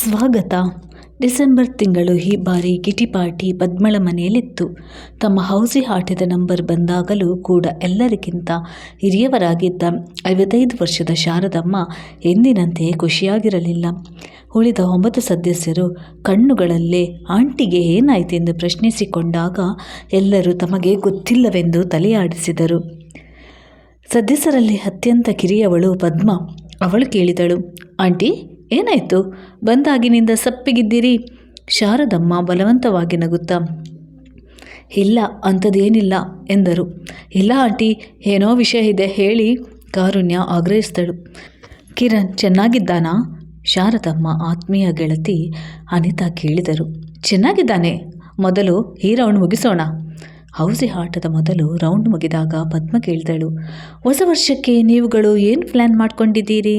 ಸ್ವಾಗತ. ಡಿಸೆಂಬರ್ ತಿಂಗಳು ಈ ಬಾರಿ ಕಿಟಿ ಪಾರ್ಟಿ ಪದ್ಮಳ ಮನೆಯಲ್ಲಿತ್ತು. ತಮ್ಮ ಹೌಸಿ ಆಟದ ನಂಬರ್ ಬಂದಾಗಲೂ ಕೂಡ ಎಲ್ಲರಿಗಿಂತ ಹಿರಿಯವರಾಗಿದ್ದ ಐವತ್ತೈದು ವರ್ಷದ ಶಾರದಮ್ಮ ಎಂದಿನಂತೆ ಖುಷಿಯಾಗಿರಲಿಲ್ಲ. ಉಳಿದ ಒಂಬತ್ತು ಸದಸ್ಯರು ಕಣ್ಣುಗಳಲ್ಲೇ ಆಂಟಿಗೆ ಏನಾಯಿತೆಂದು ಪ್ರಶ್ನಿಸಿಕೊಂಡಾಗ ಎಲ್ಲರೂ ತಮಗೆ ಗೊತ್ತಿಲ್ಲವೆಂದು ತಲೆಯಾಡಿಸಿದರು. ಸದಸ್ಯರಲ್ಲಿ ಅತ್ಯಂತ ಕಿರಿಯವಳು ಪದ್ಮ. ಅವಳು ಕೇಳಿದಳು, ಆಂಟಿ ಏನಾಯಿತು? ಬಂದಾಗಿನಿಂದ ಸಪ್ಪಿಗಿದ್ದೀರಿ? ಶಾರದಮ್ಮ ಬಲವಂತವಾಗಿ ನಗುತ್ತಾ, ಇಲ್ಲ, ಅಂಥದ್ದೇನಿಲ್ಲ, ಎಂದರು. ಇಲ್ಲ, ಆಂಟಿ, ಏನೋ ವಿಷಯ ಇದೆ, ಹೇಳಿ ಕಾರುಣ್ಯ ಆಗ್ರಹಿಸ್ತಳು. ಕಿರಣ್ ಚೆನ್ನಾಗಿದ್ದಾನಾ? ಶಾರದಮ್ಮ ಆತ್ಮೀಯ ಗೆಳತಿ ಅನಿತಾ ಕೇಳಿದರು. ಚೆನ್ನಾಗಿದ್ದಾನೆ. ಮೊದಲು ಈ ರೌಂಡ್ ಮುಗಿಸೋಣ. ಹೌಸಿ ಆಟದ ಮೊದಲು ರೌಂಡ್ ಮುಗಿದಾಗ ಪದ್ಮ ಕೇಳಿದಳು ಹೊಸ ವರ್ಷಕ್ಕೆ ನೀವುಗಳು ಏನು ಪ್ಲ್ಯಾನ್ ಮಾಡ್ಕೊಂಡಿದ್ದೀರಿ?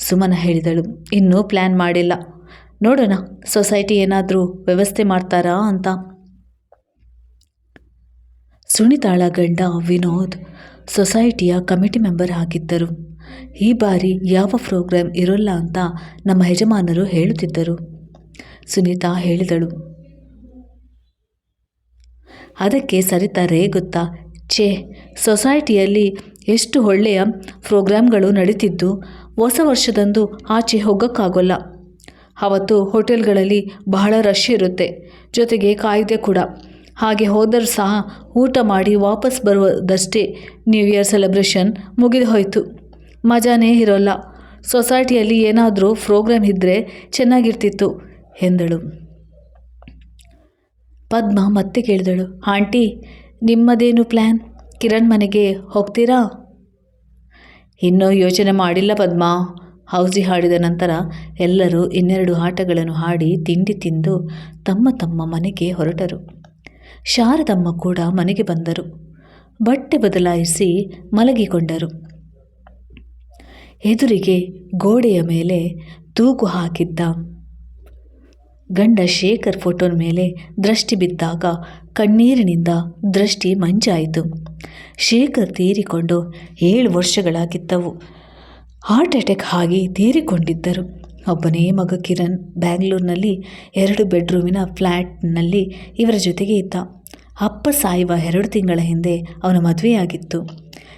ಸುಮನ ಹೇಳಿದಳು, ಇನ್ನೂ ಪ್ಲ್ಯಾನ್ ಮಾಡಿಲ್ಲ. ನೋಡೋಣ, ಸೊಸೈಟಿ ಏನಾದರೂ ವ್ಯವಸ್ಥೆ ಮಾಡ್ತಾರಾ ಅಂತ. ಸುನಿತಾಳ ಗಂಡ ವಿನೋದ್ ಸೊಸೈಟಿಯ ಕಮಿಟಿ ಮೆಂಬರ್ ಆಗಿದ್ದರು. ಈ ಬಾರಿ ಯಾವ ಪ್ರೋಗ್ರಾಮ್ ಇರೋಲ್ಲ ಅಂತ ನಮ್ಮ ಯಜಮಾನರು ಹೇಳುತ್ತಿದ್ದರು. ಸುನೀತಾ ಹೇಳಿದಳು, ಅದಕ್ಕೆ ಸರಿತಾ ಗೊತ್ತಾ? ಛೇ, ಸೊಸೈಟಿಯಲ್ಲಿ ಎಷ್ಟು ಒಳ್ಳೆಯ ಪ್ರೋಗ್ರಾಮ್ಗಳು ನಡೀತಿದ್ದು ಹೊಸ ವರ್ಷದಂದು ಆಚೆ ಹೋಗೋಕ್ಕಾಗೋಲ್ಲ. ಅವತ್ತು ಹೋಟೆಲ್ಗಳಲ್ಲಿ ಬಹಳ ರಶ್ ಇರುತ್ತೆ. ಜೊತೆಗೆ ಕಾಯ್ದೆ ಕೂಡ. ಹಾಗೆ ಹೋದರೂ ಸಹ ಊಟ ಮಾಡಿ ವಾಪಸ್ ಬರುವುದಷ್ಟೇ ನ್ಯೂ ಇಯರ್ ಸೆಲೆಬ್ರೇಷನ್ ಮುಗಿದು ಹೋಯಿತು. ಮಜಾನೇ ಇರೋಲ್ಲ. ಸೊಸೈಟಿಯಲ್ಲಿ ಏನಾದರೂ ಪ್ರೋಗ್ರಾಮ್ ಇದ್ದರೆ ಚೆನ್ನಾಗಿರ್ತಿತ್ತು ಎಂದಳು. ಪದ್ಮ ಮತ್ತೆ ಕೇಳಿದಳು, ಆಂಟಿ, ನಿಮ್ಮದೇನು ಪ್ಲ್ಯಾನ್ ಕಿರಣ್ ಮನೆಗೆ ಹೋಗ್ತೀರಾ? ಇನ್ನೂ ಯೋಚನೆ ಮಾಡಿಲ್ಲ ಪದ್ಮ. ಹೌಸಿ ಹಾಡಿದ ನಂತರ ಎಲ್ಲರೂ ಇನ್ನೆರಡು ಆಟಗಳನ್ನು ಹಾಡಿ ತಿಂಡಿ ತಿಂದು ತಮ್ಮ ತಮ್ಮ ಮನೆಗೆ ಹೊರಟರು. ಶಾರದಮ್ಮ ಕೂಡ ಮನೆಗೆ ಬಂದರು. ಬಟ್ಟೆ ಬದಲಾಯಿಸಿ ಮಲಗಿಕೊಂಡರು. ಎದುರಿಗೆ ಗೋಡೆಯ ಮೇಲೆ ತೂಗು ಹಾಕಿದ್ದ ಗಂಡ ಶೇಖರ್ ಫೋಟೋನ ಮೇಲೆ ದೃಷ್ಟಿ ಬಿದ್ದಾಗ ಕಣ್ಣೀರಿನಿಂದ ದೃಷ್ಟಿ ಮಂಜಾಯಿತು. ಶೇಖರ್ ತೀರಿಕೊಂಡು ಏಳು ವರ್ಷಗಳಾಗಿದ್ದವು. ಹಾರ್ಟ್ ಅಟ್ಯಾಕ್ ಆಗಿ ತೀರಿಕೊಂಡಿದ್ದರು. ಒಬ್ಬನೇ ಮಗ ಕಿರಣ್ ಬ್ಯಾಂಗ್ಳೂರಿನಲ್ಲಿ ಎರಡು ಬೆಡ್ರೂಮಿನ ಫ್ಲ್ಯಾಟ್ನಲ್ಲಿ ಇವರ ಜೊತೆಗೆ ಇದ್ದ. ಅಪ್ಪ ಸಾಯುವ ಎರಡು ತಿಂಗಳ ಹಿಂದೆ ಅವನ ಮದುವೆಯಾಗಿತ್ತು.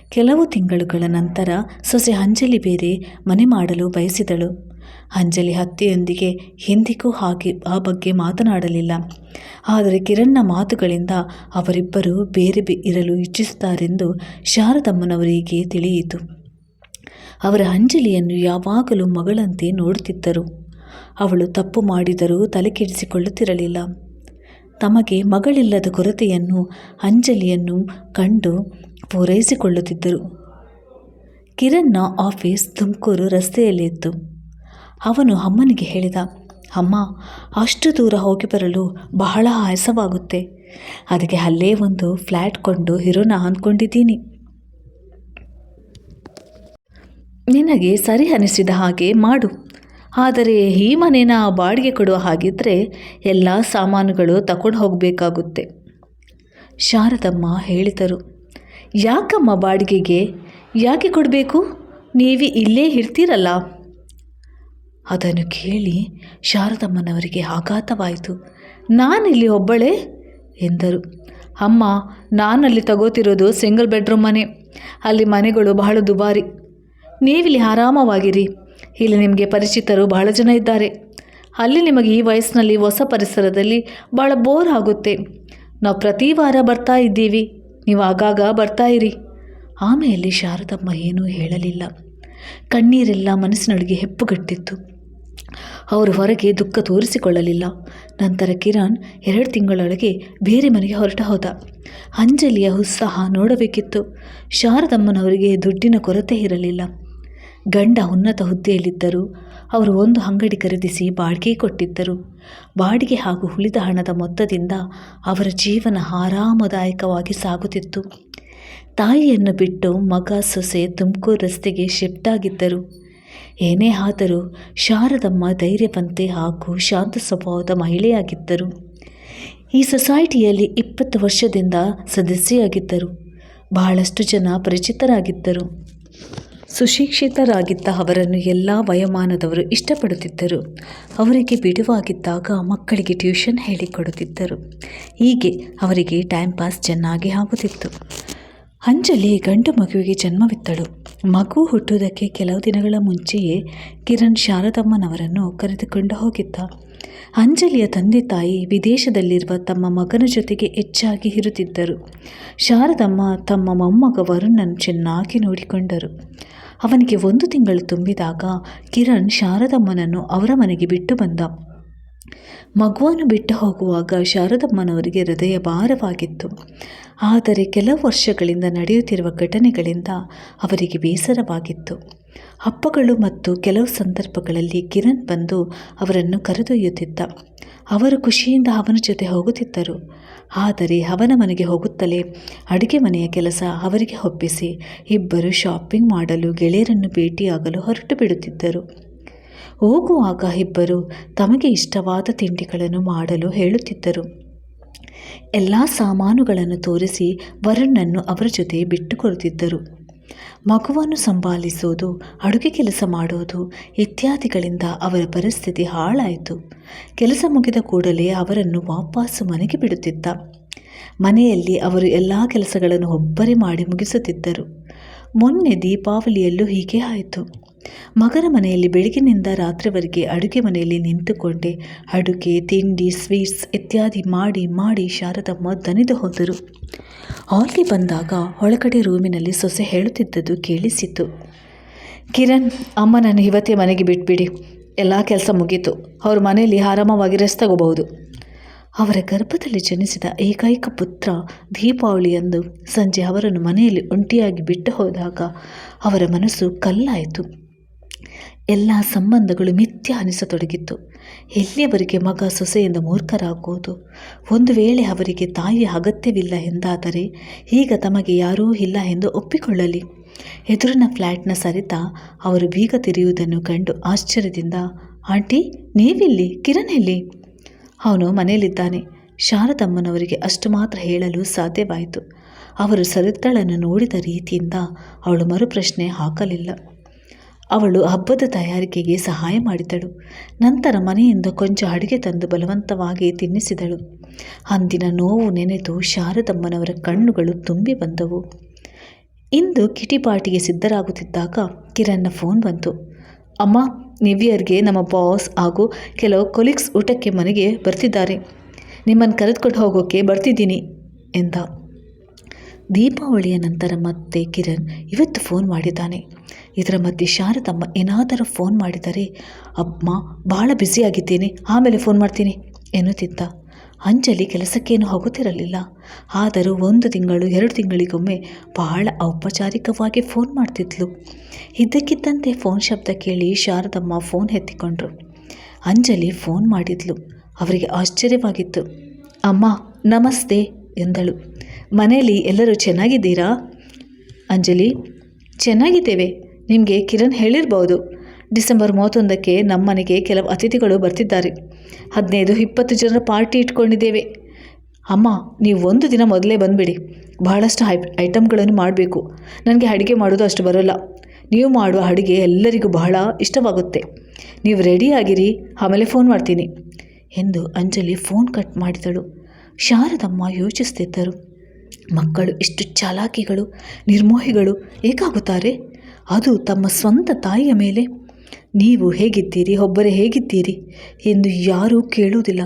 ಕೆಲವು ತಿಂಗಳುಗಳ ನಂತರ ಸೊಸೆ ಅಂಜಲಿ ಬೇರೆ ಮನೆ ಮಾಡಲು ಬಯಸಿದಳು. ಅಂಜಲಿ ಹತ್ಯೆಯೊಂದಿಗೆ ಎಂದಿಗೂ ಹಾಗೆ ಆ ಬಗ್ಗೆ ಮಾತನಾಡಲಿಲ್ಲ. ಆದರೆ ಕಿರಣ್ನ ಮಾತುಗಳಿಂದ ಅವರಿಬ್ಬರು ಬೇರೆ ಇರಲು ಇಚ್ಛಿಸುತ್ತಾರೆಂದು ಶಾರದಮ್ಮನವರಿಗೆ ತಿಳಿಯಿತು. ಅವರ ಅಂಜಲಿಯನ್ನು ಯಾವಾಗಲೂ ಮಗಳಂತೆ ನೋಡುತ್ತಿದ್ದರು. ಅವಳು ತಪ್ಪು ಮಾಡಿದರೂ ತಲೆ ಕೆಡಿಸಿಕೊಳ್ಳುತ್ತಿರಲಿಲ್ಲ ತಮಗೆ ಮಗಳಿಲ್ಲದ ಕೊರತೆಯನ್ನು ಅಂಜಲಿಯನ್ನು ಕಂಡು ಪೂರೈಸಿಕೊಳ್ಳುತ್ತಿದ್ದರು. ಕಿರಣ್ನ ಆಫೀಸ್ ತುಮಕೂರು ರಸ್ತೆಯಲ್ಲಿತ್ತು. ಅವನು ಅಮ್ಮನಿಗೆ ಹೇಳಿದ, ಅಮ್ಮ, ಅಷ್ಟು ದೂರ ಹೋಗಿ ಬರಲು ಬಹಳ ಆಯಾಸವಾಗುತ್ತೆ. ಅದಕ್ಕೆ ಅಲ್ಲೇ ಒಂದು ಫ್ಲ್ಯಾಟ್ ಕೊಂಡು ಇರೋಣ ಅಂದ್ಕೊಂಡಿದ್ದೀನಿ ನಿನಗೆ ಸರಿ ಅನಿಸಿದ ಹಾಗೆ ಮಾಡು. ಆದರೆ ಈ ಮನೇನ ಬಾಡಿಗೆ ಕೊಡುವ ಹಾಗಿದ್ದರೆ ಎಲ್ಲ ಸಾಮಾನುಗಳು ತಗೊಂಡು ಹೋಗಬೇಕಾಗುತ್ತೆ. ಶಾರದಮ್ಮ ಹೇಳಿದರು, ಯಾಕಮ್ಮ ಬಾಡಿಗೆಗೆ? ಯಾಕೆ ಕೊಡಬೇಕು? ನೀವೇ ಇಲ್ಲೇ ಇರ್ತೀರಲ್ಲ. ಅದನ್ನು ಕೇಳಿ ಶಾರದಮ್ಮನವರಿಗೆ ಆಘಾತವಾಯಿತು. ನಾನಿಲ್ಲಿ ಒಬ್ಬಳೇ? ಎಂದರು. ಅಮ್ಮ, ನಾನಲ್ಲಿ ತಗೋತಿರೋದು ಸಿಂಗಲ್ ಬೆಡ್ರೂಮ್ ಮನೆ. ಅಲ್ಲಿ ಮನೆಗಳು ಬಹಳ ದುಬಾರಿ. ನೀವಿಲ್ಲಿ ಆರಾಮವಾಗಿರಿ. ಇಲ್ಲಿ ನಿಮಗೆ ಪರಿಚಿತರು ಬಹಳ ಜನ ಇದ್ದಾರೆ. ಅಲ್ಲಿ ನಿಮಗೆ ಈ ವಯಸ್ಸಿನಲ್ಲಿ ಹೊಸ ಪರಿಸರದಲ್ಲಿ ಭಾಳ ಬೋರ್ ಆಗುತ್ತೆ. ನಾವು ಪ್ರತಿ ವಾರ ಬರ್ತಾ ಇದ್ದೀವಿ. ನೀವು ಆಗಾಗ ಬರ್ತಾ ಇರಿ. ಆಮೇಲೆ ಶಾರದಮ್ಮ ಏನೂ ಹೇಳಲಿಲ್ಲ. ಕಣ್ಣೀರೆಲ್ಲ ಮನಸ್ಸಿನೊಳಗೆ ಹೆಪ್ಪುಗಟ್ಟಿತ್ತು. ಅವರು ಹೊರಗೆ ದುಃಖ ತೋರಿಸಿಕೊಳ್ಳಲಿಲ್ಲ. ನಂತರ ಕಿರಣ್ ಎರಡು ತಿಂಗಳೊಳಗೆ ಬೇರೆ ಮನೆಗೆ ಹೊರಟ ಹೋದ. ಅಂಜಲಿಯ ಉತ್ಸಾಹ ನೋಡಬೇಕಿತ್ತು. ಶಾರದಮ್ಮನವರಿಗೆ ದುಡ್ಡಿನ ಕೊರತೆ ಇರಲಿಲ್ಲ. ಗಂಡ ಉನ್ನತ ಹುದ್ದೆಯಲ್ಲಿದ್ದರು. ಅವರು ಒಂದು ಅಂಗಡಿ ಖರೀದಿಸಿ ಬಾಡಿಗೆ ಕೊಟ್ಟಿದ್ದರು. ಬಾಡಿಗೆ ಹಾಗೂ ಉಳಿದ ಹಣದ ಮೊತ್ತದಿಂದ ಅವರ ಜೀವನ ಆರಾಮದಾಯಕವಾಗಿ ಸಾಗುತ್ತಿತ್ತು. ತಾಯಿಯನ್ನು ಬಿಟ್ಟು ಮಗ, ಸೊಸೆ ತುಮಕೂರು ರಸ್ತೆಗೆ ಶಿಫ್ಟ್ ಆಗಿದ್ದರು. ಏನೇ ಆದರೂ ಶಾರದಮ್ಮ ಧೈರ್ಯವಂತೆ ಹಾಗೂ ಶಾಂತ ಸ್ವಭಾವದ ಮಹಿಳೆಯಾಗಿದ್ದರು. ಈ ಸೊಸೈಟಿಯಲ್ಲಿ ಇಪ್ಪತ್ತು ವರ್ಷದಿಂದ ಸದಸ್ಯೆಯಾಗಿದ್ದರು. ಬಹಳಷ್ಟು ಜನ ಪರಿಚಿತರಾಗಿದ್ದರು. ಸುಶಿಕ್ಷಿತರಾಗಿದ್ದ ಅವರನ್ನು ಎಲ್ಲ ವಯೋಮಾನದವರು ಇಷ್ಟಪಡುತ್ತಿದ್ದರು. ಅವರಿಗೆ ಬಿಡುವಾಗಿದ್ದಾಗ ಮಕ್ಕಳಿಗೆ ಟ್ಯೂಷನ್ ಹೇಳಿಕೊಡುತ್ತಿದ್ದರು. ಹೀಗೆ ಅವರಿಗೆ ಟೈಮ್ ಪಾಸ್ ಚೆನ್ನಾಗಿ ಆಗುತ್ತಿತ್ತು. ಅಂಜಲಿ ಗಂಡು ಮಗುವಿಗೆ ಜನ್ಮವಿತ್ತಳು. ಮಗು ಹುಟ್ಟುವುದಕ್ಕೆ ಕೆಲವು ದಿನಗಳ ಮುಂಚೆಯೇ ಕಿರಣ್ ಶಾರದಮ್ಮನವರನ್ನು ಕರೆದುಕೊಂಡು ಹೋಗಿದ್ದ. ಅಂಜಲಿಯ ತಂದೆ ತಾಯಿ ವಿದೇಶದಲ್ಲಿರುವ ತಮ್ಮ ಮಗನ ಜೊತೆಗೆ ಹೆಚ್ಚಾಗಿ ಇರುತ್ತಿದ್ದರು. ಶಾರದಮ್ಮ ತಮ್ಮ ಮೊಮ್ಮಗ ವರುಣನ್ನು ಚೆನ್ನಾಗಿ ನೋಡಿಕೊಂಡರು. ಅವನಿಗೆ ಒಂದು ತಿಂಗಳು ತುಂಬಿದಾಗ ಕಿರಣ್ ಶಾರದಮ್ಮನನ್ನು ಅವರ ಮನೆಗೆ ಬಿಟ್ಟು ಬಂದ. ಮಗುವನ್ನು ಬಿಟ್ಟು ಹೋಗುವಾಗ ಶಾರದಮ್ಮನವರಿಗೆ ಹೃದಯ ಭಾರವಾಗಿತ್ತು. ಆದರೆ ಕೆಲವು ವರ್ಷಗಳಿಂದ ನಡೆಯುತ್ತಿರುವ ಘಟನೆಗಳಿಂದ ಅವರಿಗೆ ಬೇಸರವಾಗಿತ್ತು. ಹಬ್ಬಗಳು ಮತ್ತು ಕೆಲವು ಸಂದರ್ಭಗಳಲ್ಲಿ ಕಿರಣ್ ಬಂದು ಅವರನ್ನು ಕರೆದೊಯ್ಯುತ್ತಿದ್ದ. ಅವರು ಖುಷಿಯಿಂದ ಅವನ ಜೊತೆ ಹೋಗುತ್ತಿದ್ದರು. ಆದರೆ ಅವನ ಮನೆಗೆ ಹೋಗುತ್ತಲೇ ಅಡುಗೆ ಮನೆಯ ಕೆಲಸ ಅವರಿಗೆ ಒಪ್ಪಿಸಿ ಇಬ್ಬರು ಶಾಪಿಂಗ್ ಮಾಡಲು ಗೆಳೆಯರನ್ನು ಭೇಟಿಯಾಗಲು ಹೊರಟು ಬಿಡುತ್ತಿದ್ದರು. ಹೋಗುವಾಗ ಇಬ್ಬರು ತಮಗೆ ಇಷ್ಟವಾದ ತಿಂಡಿಗಳನ್ನು ಮಾಡಲು ಹೇಳುತ್ತಿದ್ದರು. ಎಲ್ಲ ಸಾಮಾನುಗಳನ್ನು ತೋರಿಸಿ ವರುಣನ್ನು ಅವರ ಜೊತೆ ಬಿಟ್ಟುಕೊಡುತ್ತಿದ್ದರು. ಮಗುವನ್ನು ಸಂಭಾಲಿಸುವುದು, ಅಡುಗೆ ಕೆಲಸ ಮಾಡುವುದು ಇತ್ಯಾದಿಗಳಿಂದ ಅವರ ಪರಿಸ್ಥಿತಿ ಹಾಳಾಯಿತು. ಕೆಲಸ ಮುಗಿದ ಕೂಡಲೇ ಅವರನ್ನು ವಾಪಸ್ಸು ಮನೆಗೆ ಬಿಡುತ್ತಿದ್ದ. ಮನೆಯಲ್ಲಿ ಅವರು ಎಲ್ಲ ಕೆಲಸಗಳನ್ನು ಒಬ್ಬರೇ ಮಾಡಿ ಮುಗಿಸುತ್ತಿದ್ದರು. ಮೊನ್ನೆ ದೀಪಾವಳಿಯಲ್ಲೂ ಹೀಗೆ ಆಯಿತು. ಮಗನ ಮನೆಯಲ್ಲಿ ಬೆಳಗಿನಿಂದ ರಾತ್ರಿವರೆಗೆ ಅಡುಗೆ ಮನೆಯಲ್ಲಿ ನಿಂತುಕೊಂಡೆ. ಅಡುಗೆ, ತಿಂಡಿ, ಸ್ವೀಟ್ಸ್ ಇತ್ಯಾದಿ ಮಾಡಿ ಮಾಡಿ ಶಾರದಮ್ಮ ದನಿದು ಹೋದರು. ಹಾಲ್ಗೆ ಬಂದಾಗ ಒಳಗಡೆ ರೂಮಿನಲ್ಲಿ ಸೊಸೆ ಹೇಳುತ್ತಿದ್ದದ್ದು ಕೇಳಿಸಿತು ಕಿರಣ್ ನಾನು ಇವತ್ತೇ ಮನೆಗೆ ಬಿಟ್ಬಿಡಿ. ಎಲ್ಲ ಕೆಲಸ ಮುಗೀತು. ಅವ್ರ ಮನೆಯಲ್ಲಿ ಆರಾಮವಾಗಿ ರೆಸ್ಟ್ ತಗೋಬಹುದು. ಅವರ ಗರ್ಭದಲ್ಲಿ ಜನಿಸಿದ ಏಕೈಕ ಪುತ್ರ ದೀಪಾವಳಿಯಂದು ಸಂಜೆ ಅವರನ್ನು ಮನೆಯಲ್ಲಿ ಒಂಟಿಯಾಗಿ ಬಿಟ್ಟು ಹೋದಾಗ ಅವರ ಮನಸ್ಸು ಕಲ್ಲಾಯಿತು. ಎಲ್ಲ ಸಂಬಂಧಗಳು ಮಿಥ್ಯ ಅನಿಸತೊಡಗಿತ್ತು ಎಲ್ಲಿಯವರೆಗೆ ಮಗ ಸೊಸೆಯಿಂದ ಮೂರ್ಖರಾಗುವುದು? ಒಂದು ವೇಳೆ ಅವರಿಗೆ ತಾಯಿಯ ಅಗತ್ಯವಿಲ್ಲ ಎಂದಾದರೆ ಈಗ ತಮಗೆ ಯಾರೂ ಇಲ್ಲ ಎಂದು ಒಪ್ಪಿಕೊಳ್ಳಲಿ. ಎದುರಿನ ಫ್ಲ್ಯಾಟ್ನ ಸರಿತಾ ಅವರು ಬೀಗ ತಿರಿಯುವುದನ್ನು ಕಂಡು ಆಶ್ಚರ್ಯದಿಂದ, ಆಂಟಿ, ನೀವಿಲ್ಲಿ? ಕಿರಣ್ ಎಲ್ಲಿ ಅವನು ಮನೆಯಲ್ಲಿದ್ದಾನೆ. ಶಾರದಮ್ಮನವರಿಗೆ ಅಷ್ಟು ಮಾತ್ರ ಹೇಳಲು ಸಾಧ್ಯವಾಯಿತು. ಅವರು ಸರಿತಳನ್ನು ನೋಡಿದ ರೀತಿಯಿಂದ ಅವಳು ಮರುಪ್ರಶ್ನೆ ಹಾಕಲಿಲ್ಲ. ಅವಳು ಹಬ್ಬದ ತಯಾರಿಕೆಗೆ ಸಹಾಯ ಮಾಡಿದಳು. ನಂತರ ಮನೆಯಿಂದ ಕೊಂಚ ಅಡುಗೆ ತಂದು ಬಲವಂತವಾಗಿ ತಿನ್ನಿಸಿದಳು. ಅಂದಿನ ನೋವು ನೆನೆದು ಶಾರದಮ್ಮನವರ ಕಣ್ಣುಗಳು ತುಂಬಿ ಬಂದವು. ಇಂದು ಕಿಟಿಪಾಟಿಗೆ ಸಿದ್ಧರಾಗುತ್ತಿದ್ದಾಗ ಕಿರಣ್ನ ಫೋನ್ ಬಂತು. ಅಮ್ಮ, ನಿವ್ಯರ್ಗೆ ನಮ್ಮ ಬಾಸ್ ಹಾಗೂ ಕೆಲವು ಕೊಲೀಗ್ಸ್ ಊಟಕ್ಕೆ ಮನೆಗೆ ಬರ್ತಿದ್ದಾರೆ. ನಿಮ್ಮನ್ನು ಕರೆದುಕೊಂಡು ಹೋಗೋಕ್ಕೆ ಬರ್ತಿದ್ದೀನಿ ಎಂದ. ದೀಪಾವಳಿಯ ನಂತರ ಮತ್ತೆ ಕಿರಣ್ ಇವತ್ತು ಫೋನ್ ಮಾಡಿದ್ದಾನೆ. ಇದರ ಮಧ್ಯೆ ಶಾರದಮ್ಮ ಏನಾದರೂ ಫೋನ್ ಮಾಡಿದರೆ, ಅಮ್ಮ ಭಾಳ ಬ್ಯುಸಿಯಾಗಿದ್ದೇನೆ ಆಮೇಲೆ ಫೋನ್ ಮಾಡ್ತೀನಿ, ಎನ್ನುತ್ತಿದ್ದ. ಅಂಜಲಿ ಕೆಲಸಕ್ಕೇನು ಹೋಗುತ್ತಿರಲಿಲ್ಲ. ಆದರೂ ಒಂದು ತಿಂಗಳು, ಎರಡು ತಿಂಗಳಿಗೊಮ್ಮೆ ಬಹಳ ಔಪಚಾರಿಕವಾಗಿ ಫೋನ್ ಮಾಡ್ತಿದ್ಲು. ಇದ್ದಕ್ಕಿದ್ದಂತೆ ಫೋನ್ ಶಬ್ದ ಕೇಳಿ ಶಾರದಮ್ಮ ಫೋನ್ ಎತ್ತಿಕೊಂಡ್ರು. ಅಂಜಲಿ ಫೋನ್ ಮಾಡಿದ್ಲು. ಅವರಿಗೆ ಆಶ್ಚರ್ಯವಾಗಿತ್ತು. ಅಮ್ಮ, ನಮಸ್ತೆ, ಎಂದಳು. ಮನೆಯಲ್ಲಿ ಎಲ್ಲರೂ ಚೆನ್ನಾಗಿದ್ದೀರಾ? ಅಂಜಲಿ, ಚೆನ್ನಾಗಿದ್ದೇವೆ. ನಿಮಗೆ ಕಿರಣ್ ಹೇಳಿರ್ಬೋದು. ಡಿಸೆಂಬರ್ ಮೂವತ್ತೊಂದಕ್ಕೆ ನಮ್ಮನೆಗೆ ಕೆಲವು ಅತಿಥಿಗಳು ಬರ್ತಿದ್ದಾರೆ. ಹದಿನೈದು, ಇಪ್ಪತ್ತು ಜನರ ಪಾರ್ಟಿ ಇಟ್ಕೊಂಡಿದ್ದೇವೆ. ಅಮ್ಮ, ನೀವು ಒಂದು ದಿನ ಮೊದಲೇ ಬಂದುಬಿಡಿ. ಬಹಳಷ್ಟು ಹೈ ಐಟಮ್ಗಳನ್ನು ಮಾಡಬೇಕು. ನನಗೆ ಅಡುಗೆ ಮಾಡೋದು ಅಷ್ಟು ಬರೋಲ್ಲ. ನೀವು ಮಾಡುವ ಅಡುಗೆ ಎಲ್ಲರಿಗೂ ಬಹಳ ಇಷ್ಟವಾಗುತ್ತೆ. ನೀವು ರೆಡಿಯಾಗಿರಿ ಆಮೇಲೆ ಫೋನ್ ಮಾಡ್ತೀನಿ. ಎಂದು ಅಂಜಲಿ ಫೋನ್ ಕಟ್ ಮಾಡಿದಳು. ಶಾರದಮ್ಮ ಯೋಚಿಸ್ತಿದ್ದರು. ಮಕ್ಕಳು ಇಷ್ಟು ಚಾಲಾಕಿಗಳು, ನಿರ್ಮೋಹಿಗಳು ಏಕಾಗುತ್ತಾರೆ ಅದು ತಮ್ಮ ಸ್ವಂತ ತಾಯಿಯ ಮೇಲೆ. ನೀವು ಹೇಗಿದ್ದೀರಿ? ಒಬ್ಬರೇ ಹೇಗಿದ್ದೀರಿ? ಎಂದು ಯಾರೂ ಕೇಳುವುದಿಲ್ಲ.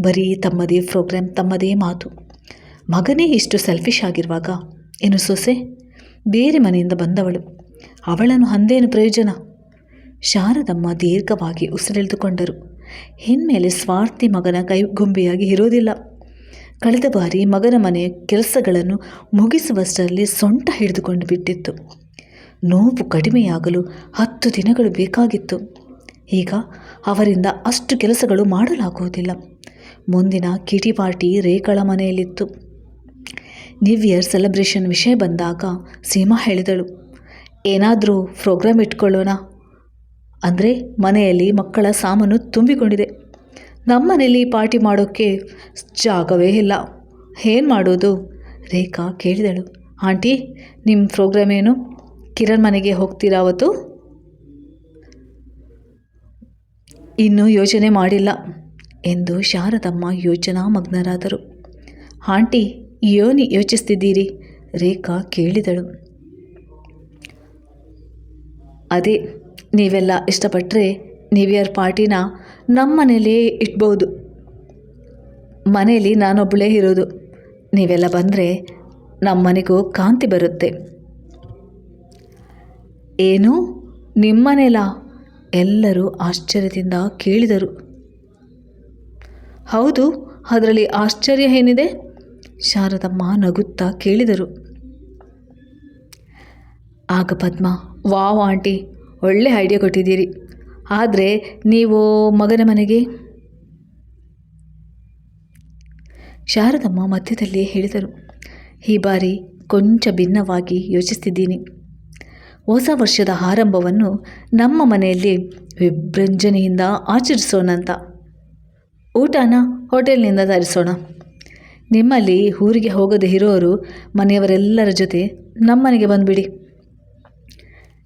ಬರೀ ತಮ್ಮದೇ ಪ್ರೋಗ್ರಾಮ್ ತಮ್ಮದೇ ಮಾತು. ಮಗನೇ ಇಷ್ಟು ಸೆಲ್ಫಿಶ್ ಆಗಿರುವಾಗ ಏನು ಸೊಸೆ? ಬೇರೆ ಮನೆಯಿಂದ ಬಂದವಳು. ಅವಳನ್ನು ಅಂದೇನು ಪ್ರಯೋಜನ? ಶಾರದಮ್ಮ ದೀರ್ಘವಾಗಿ ಉಸಿರೆಳೆದುಕೊಂಡರು. ಇನ್ಮೇಲೆ ಸ್ವಾರ್ಥಿ ಮಗನ ಕೈಗೊಂಬೆಯಾಗಿ ಇರೋದಿಲ್ಲ ಕಳೆದ ಬಾರಿ ಮಗನ ಮನೆಯ ಕೆಲಸಗಳನ್ನು ಮುಗಿಸುವಷ್ಟರಲ್ಲಿ ಸೊಂಟ ಹಿಡಿದುಕೊಂಡು ಬಿಟ್ಟಿತ್ತು. ನೋವು ಕಡಿಮೆಯಾಗಲು ಹತ್ತು ದಿನಗಳು ಬೇಕಾಗಿತ್ತು. ಈಗ ಅವರಿಂದ ಅಷ್ಟು ಕೆಲಸಗಳು ಮಾಡಲಾಗುವುದಿಲ್ಲ. ಮುಂದಿನ ಕಿಟಿ ಪಾರ್ಟಿ ರೇಖಳ ಮನೆಯಲ್ಲಿತ್ತು. ನ್ಯೂ ಇಯರ್ ಸೆಲೆಬ್ರೇಷನ್ ವಿಷಯ ಬಂದಾಗ ಸೀಮಾ ಹೇಳಿದಳು, ಏನಾದರೂ ಪ್ರೋಗ್ರಾಮ್ ಇಟ್ಕೊಳ್ಳೋಣ. ಅಂದರೆ ಮನೆಯಲ್ಲಿ ಮಕ್ಕಳ ಸಾಮಾನು ತುಂಬಿಕೊಂಡಿದೆ. ನಮ್ಮ ಮನೇಲಿ ಪಾರ್ಟಿ ಮಾಡೋಕ್ಕೆ ಜಾಗವೇ ಇಲ್ಲ. ಏನು ಮಾಡೋದು? ರೇಖಾ ಕೇಳಿದಳು. ಆಂಟಿ ನಿಮ್ಮ ಪ್ರೋಗ್ರಾಮ್ ಏನು? ಕಿರಣ್ ಮನೆಗೆ ಹೋಗ್ತೀರಾ ಅವತ್ತು? ಇನ್ನೂ ಯೋಚನೆ ಮಾಡಿಲ್ಲ ಎಂದು ಶಾರದಮ್ಮ ಯೋಚನಾ ಮಗ್ನರಾದರು. ಆಂಟಿ, ಏನು ಯೋಚಿಸ್ತಿದ್ದೀರಿ? ರೇಖಾ ಕೇಳಿದಳು. ಅದೇ, ನೀವೆಲ್ಲ ಇಷ್ಟಪಟ್ಟರೆ ನ್ಯೂ ಇಯರ್ ಪಾರ್ಟಿನ ನಮ್ಮ ಮನೇಲೇ ಇಟ್ಬೋದು. ಮನೇಲಿ ನಾನೊಬ್ಬಳೇ ಇರೋದು. ನೀವೆಲ್ಲ ಬಂದರೆ ನಮ್ಮ ಮನೆಗೂ ಕಾಂತಿ ಬರುತ್ತೆ. ಏನು? ನಿಮ್ಮನೇಲಾ ಎಲ್ಲರೂ ಆಶ್ಚರ್ಯದಿಂದ ಕೇಳಿದರು. ಹೌದು, ಅದರಲ್ಲಿ ಆಶ್ಚರ್ಯ ಏನಿದೆ? ಶಾರದಮ್ಮ ನಗುತ್ತಾ ಕೇಳಿದರು. ಆಗ ಪದ್ಮ, ವಾವ್ ಆಂಟಿ, ಒಳ್ಳೆ ಐಡಿಯಾ ಕೊಟ್ಟಿದ್ದೀರಿ. ಆದರೆ ನೀವು ಮಗನ ಮನೆಗೆ? ಶಾರದಮ್ಮ ಮಧ್ಯದಲ್ಲಿ ಹೇಳಿದರು. ಈ ಬಾರಿ ಕೊಂಚ ಭಿನ್ನವಾಗಿ ಯೋಚಿಸ್ತಿದ್ದೀನಿ. ಹೊಸ ವರ್ಷದ ಆರಂಭವನ್ನು ನಮ್ಮ ಮನೆಯಲ್ಲಿ ವಿಭ್ರಂಜನೆಯಿಂದ ಆಚರಿಸೋಣ ಅಂತ ಊಟನ ಹೋಟೆಲ್ನಿಂದ ತರಿಸೋಣ. ನಿಮ್ಮಲ್ಲಿ ಊರಿಗೆ ಹೋಗದೆ ಇರೋರು ಮನೆಯವರೆಲ್ಲರ ಜೊತೆ ನಮ್ಮನೆಗೆ ಬಂದುಬಿಡಿ.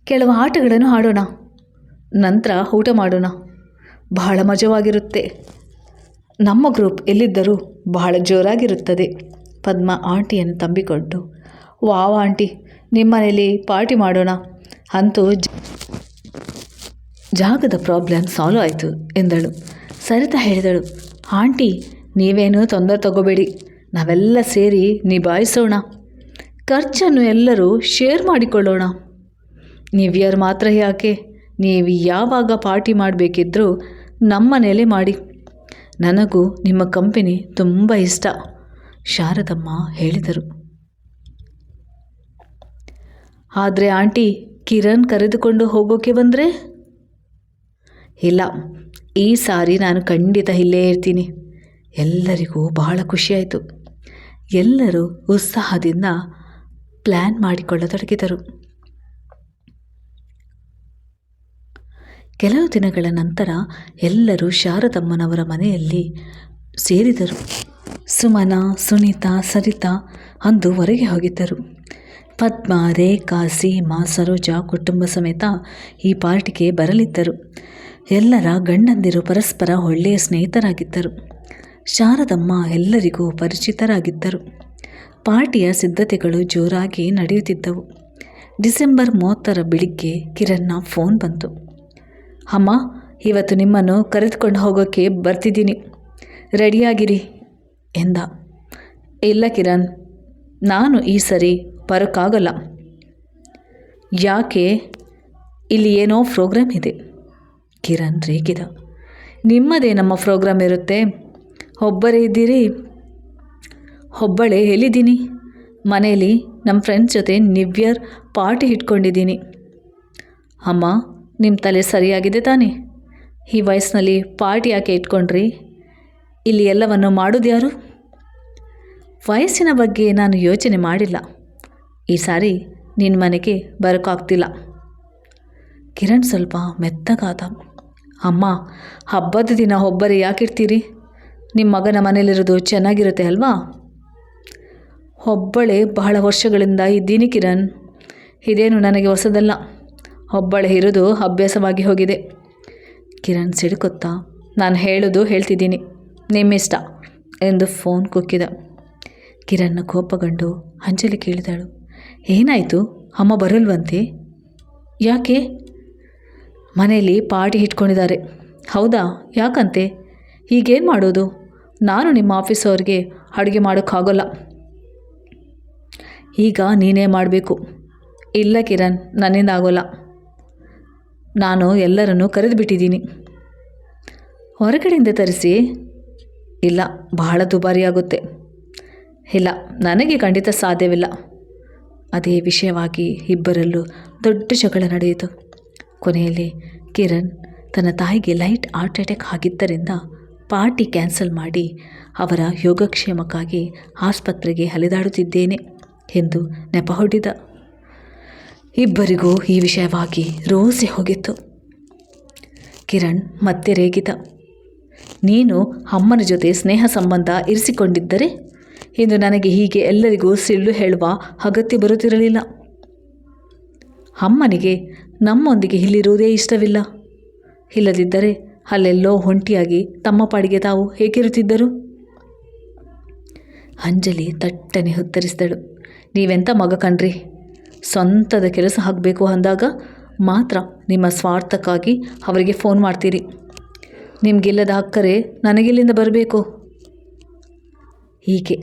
ಕೆಲವು ಆಟಗಳನ್ನು ಆಡೋಣ. ನಂತರ ಊಟ ಮಾಡೋಣ. ಬಹಳ ಮಜವಾಗಿರುತ್ತೆ. ನಮ್ಮ ಗ್ರೂಪ್ ಎಲ್ಲಿದ್ದರೂ ಬಹಳ ಜೋರಾಗಿರುತ್ತದೆ. ಪದ್ಮ ಆಂಟಿಯನ್ನು ತಂಬಿಕೊಂಡು ವಾವ್ ಆಂಟಿ, ನಿಮ್ಮನೇಲಿ ಪಾರ್ಟಿ ಮಾಡೋಣ. ಅಂತೂ ಜಾಗದ ಪ್ರಾಬ್ಲಮ್ ಸಾಲ್ವ್ ಆಯಿತು ಎಂದಳು. ಸರಿತಾ ಹೇಳಿದಳು, ಆಂಟಿ, ನೀವೇನು ತೊಂದರೆ ತಗೋಬೇಡಿ. ನಾವೆಲ್ಲ ಸೇರಿ ನಿಭಾಯಿಸೋಣ. ಖರ್ಚನ್ನು ಎಲ್ಲರೂ ಶೇರ್ ಮಾಡಿಕೊಳ್ಳೋಣ. ನೀವು ಮಾತ್ರ ಯಾಕೆ? ನೀವು ಯಾವಾಗ ಪಾರ್ಟಿ ಮಾಡಬೇಕಿದ್ರೂ ನಮ್ಮನೇಲೆ ಮಾಡಿ. ನನಗೂ ನಿಮ್ಮ ಕಂಪನಿ ತುಂಬ ಇಷ್ಟ, ಶಾರದಮ್ಮ ಹೇಳಿದರು. ಆದರೆ ಆಂಟಿ, ಕಿರಣ್ ಕರೆದುಕೊಂಡು ಹೋಗೋಕೆ ಬಂದರೆ? ಇಲ್ಲ, ಈ ಸಾರಿ ನಾನು ಖಂಡಿತ ಇಲ್ಲೇ ಇರ್ತೀನಿ. ಎಲ್ಲರಿಗೂ ಬಹಳ ಖುಷಿಯಾಯಿತು. ಎಲ್ಲರೂ ಉತ್ಸಾಹದಿಂದ ಪ್ಲ್ಯಾನ್ ಮಾಡಿಕೊಳ್ಳತೊಡಗಿದರು. ಕೆಲವು ದಿನಗಳ ನಂತರ ಎಲ್ಲರೂ ಶಾರದಮ್ಮನವರ ಮನೆಯಲ್ಲಿ ಸೇರಿದರು. ಸುಮನ, ಸುನೀತಾ, ಸರಿತಾ ಅಂದು ಹೊರಗೆ ಹೋಗಿದ್ದರು. ಪದ್ಮ, ರೇಖಾ, ಸೀಮಾ, ಸರೋಜ ಕುಟುಂಬ ಸಮೇತ ಈ ಪಾರ್ಟಿಗೆ ಬರಲಿದ್ದರು. ಎಲ್ಲರ ಗಂಡಂದಿರು ಪರಸ್ಪರ ಒಳ್ಳೆಯ ಸ್ನೇಹಿತರಾಗಿದ್ದರು. ಶಾರದಮ್ಮ ಎಲ್ಲರಿಗೂ ಪರಿಚಿತರಾಗಿದ್ದರು. ಪಾರ್ಟಿಯ ಸಿದ್ಧತೆಗಳು ಜೋರಾಗಿ ನಡೆಯುತ್ತಿದ್ದವು. ಡಿಸೆಂಬರ್ ಮೂವತ್ತರ ಬೆಳಿಗ್ಗೆ ಕಿರಣ್ನ ಫೋನ್ ಬಂತು. ಅಮ್ಮ, ಇವತ್ತು ನಿಮ್ಮನ್ನು ಕರೆದುಕೊಂಡು ಹೋಗೋಕ್ಕೆ ಬರ್ತಿದ್ದೀನಿ. ರೆಡಿಯಾಗಿರಿ ಎಂದ. ಇಲ್ಲ ಕಿರಣ್, ನಾನು ಈ ಸರಿ ಬರೋಕ್ಕಾಗಲ್ಲ. ಯಾಕೆ? ಇಲ್ಲಿ ಏನೋ ಪ್ರೋಗ್ರಾಮ್ ಇದೆ. ಕಿರಣ್ ರೇಗಿದ. ನಿಮ್ಮದೇ ನಮ್ಮ ಪ್ರೋಗ್ರಾಮ್ ಇರುತ್ತೆ. ಒಬ್ಬರೇ ಇದ್ದೀರಿ. ಒಬ್ಬಳೇ ಎಲ್ಲಿದ್ದೀನಿ? ಮನೇಲಿ ನಮ್ಮ ಫ್ರೆಂಡ್ಸ್ ಜೊತೆ ನಿವ್ಯರ್ ಪಾರ್ಟಿ ಇಟ್ಕೊಂಡಿದ್ದೀನಿ. ಅಮ್ಮ ನಿಮ್ಮ ತಲೆ ಸರಿಯಾಗಿದೆ ತಾನೆ? ಈ ವಯಸ್ಸಿನಲ್ಲಿ ಪಾರ್ಟಿ ಯಾಕೆ ಇಟ್ಕೊಂಡ್ರಿ? ಇಲ್ಲಿ ಎಲ್ಲವನ್ನು ಮಾಡೋದು ಯಾರು? ವಯಸ್ಸಿನ ಬಗ್ಗೆ ನಾನು ಯೋಚನೆ ಮಾಡಿಲ್ಲ. ಈ ಸಾರಿ ನಿನ್ನ ಮನೆಗೆ ಬರೋಕ್ಕಾಗ್ತಿಲ್ಲ ಕಿರಣ್ ಸ್ವಲ್ಪ ಮೆತ್ತಗಾದ. ಅಮ್ಮ, ಹಬ್ಬದ ದಿನ ಒಬ್ಬರೇ ಯಾಕಿರ್ತೀರಿ ನಿಮ್ಮ ಮಗನ ಮನೇಲಿರೋದು ಚೆನ್ನಾಗಿರುತ್ತೆ ಅಲ್ವಾ? ಒಬ್ಬಳೆ ಬಹಳ ವರ್ಷಗಳಿಂದ ಇದ್ದೀನಿ ಕಿರಣ್. ಇದೇನು ನನಗೆ ಹೊಸದಲ್ಲ. ಒಬ್ಬಳೇ ಇರೋದು ಅಭ್ಯಾಸವಾಗಿ ಹೋಗಿದೆ. ಕಿರಣ್ ಸಿಡುಕುತ್ತಾ, ನಾನು ಹೇಳೋದು ಹೇಳ್ತಿದ್ದೀನಿ, ನಿಮ್ಮಿಷ್ಟ ಎಂದು ಫೋನ್ ಕುಕ್ಕಿದ. ಕಿರಣ್ನ ಕೋಪಗೊಂಡು ಅಂಜಲಿ ಕೇಳಿದಳು, ಏನಾಯಿತು? ಅಮ್ಮ ಬರಲ್ವಂತೆ? ಯಾಕೆ? ಮನೆಯಲ್ಲಿ ಪಾರ್ಟಿ ಇಟ್ಕೊಂಡಿದ್ದಾರೆ. ಹೌದಾ? ಯಾಕಂತೆ? ಈಗೇನು ಮಾಡೋದು? ನಾನು ನಿಮ್ಮ ಆಫೀಸವ್ರಿಗೆ ಅಡುಗೆ ಮಾಡೋಕ್ಕಾಗೋಲ್ಲ. ಈಗ ನೀನೇ ಮಾಡಬೇಕು. ಇಲ್ಲ ಕಿರಣ್, ನನ್ನಿಂದ ಆಗೋಲ್ಲ. ನಾನು ಎಲ್ಲರನ್ನೂ ಕರೆದುಬಿಟ್ಟಿದ್ದೀನಿ. ಹೊರಗಡೆಯಿಂದ ತರಿಸಿ? ಇಲ್ಲ, ಬಹಳ ದುಬಾರಿಯಾಗುತ್ತೆ. ಇಲ್ಲ, ನನಗೆ ಖಂಡಿತ ಸಾಧ್ಯವಿಲ್ಲ. ಅದೇ ವಿಷಯವಾಗಿ ಇಬ್ಬರಲ್ಲೂ ದೊಡ್ಡ ಜಗಳ ನಡೆಯಿತು. ಕೊನೆಯಲ್ಲಿ ಕಿರಣ್ ತನ್ನ ತಾಯಿಗೆ ಲೈಟ್ ಹಾರ್ಟ್ ಅಟ್ಯಾಕ್ ಆಗಿದ್ದರಿಂದ ಪಾರ್ಟಿ ಕ್ಯಾನ್ಸಲ್ ಮಾಡಿ ಅವರ ಯೋಗಕ್ಷೇಮಕ್ಕಾಗಿ ಆಸ್ಪತ್ರೆಗೆ ಅಲೆದಾಡುತ್ತಿದ್ದೇನೆ ಎಂದು ನೆಪ ಹೊಡೆದ ಇಬ್ಬರಿಗೂ ಈ ವಿಷಯವಾಗಿ ರೋಸಿ ಹೋಗಿತ್ತು. ಕಿರಣ್ ಮತ್ತೆ ರೇಗಿದ ನೀನು ಅಮ್ಮನ ಜೊತೆ ಸ್ನೇಹ ಸಂಬಂಧ ಇರಿಸಿಕೊಂಡಿದ್ದರೆ ಇಂದು ನನಗೆ ಹೀಗೆ ಎಲ್ಲರಿಗೂ ಸಿಳ್ಳು ಹೇಳುವ ಅಗತ್ಯ ಬರುತ್ತಿರಲಿಲ್ಲ. ಅಮ್ಮನಿಗೆ ನಮ್ಮೊಂದಿಗೆ ಇಲ್ಲಿರುವುದೇ ಇಷ್ಟವಿಲ್ಲ. ಇಲ್ಲದಿದ್ದರೆ ಅಲ್ಲೆಲ್ಲೋ ಒಂಟಿಯಾಗಿ ತಮ್ಮ ಪಾಡಿಗೆ ತಾವು ಹೇಗಿರುತ್ತಿದ್ದರು? ಅಂಜಲಿ ತಟ್ಟನೆ ಉತ್ತರಿಸಿದಳು. ನೀವೆಂಥ ಮಗ ಕಣ್ರಿ? ಸ್ವಂತದ ಕೆಲಸ ಆಗಬೇಕು ಅಂದಾಗ ಮಾತ್ರ ನಿಮ್ಮ ಸ್ವಾರ್ಥಕ್ಕಾಗಿ ಅವರಿಗೆ ಫೋನ್ ಮಾಡ್ತೀರಿ. ನಿಮಗಿಲ್ಲದ ಅಕ್ಕರೆ ನನಗಿಲ್ಲಿಂದ ಬರಬೇಕು. ಹೀಗೆ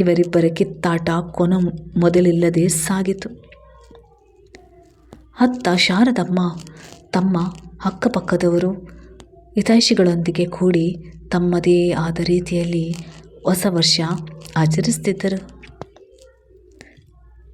ಇವರಿಬ್ಬರ ಕಿತ್ತಾಟ ಕೊನ ಮೊದಲಿಲ್ಲದೆ ಸಾಗಿತು. ಅತ್ತ ಶಾರದಮ್ಮ ತಮ್ಮ ಅಕ್ಕಪಕ್ಕದವರು ಹಿತೈಷಿಗಳೊಂದಿಗೆ ಕೂಡಿ ತಮ್ಮದೇ ಆದ ರೀತಿಯಲ್ಲಿ ಹೊಸ ವರ್ಷ ಆಚರಿಸ್ತಿದ್ದರು.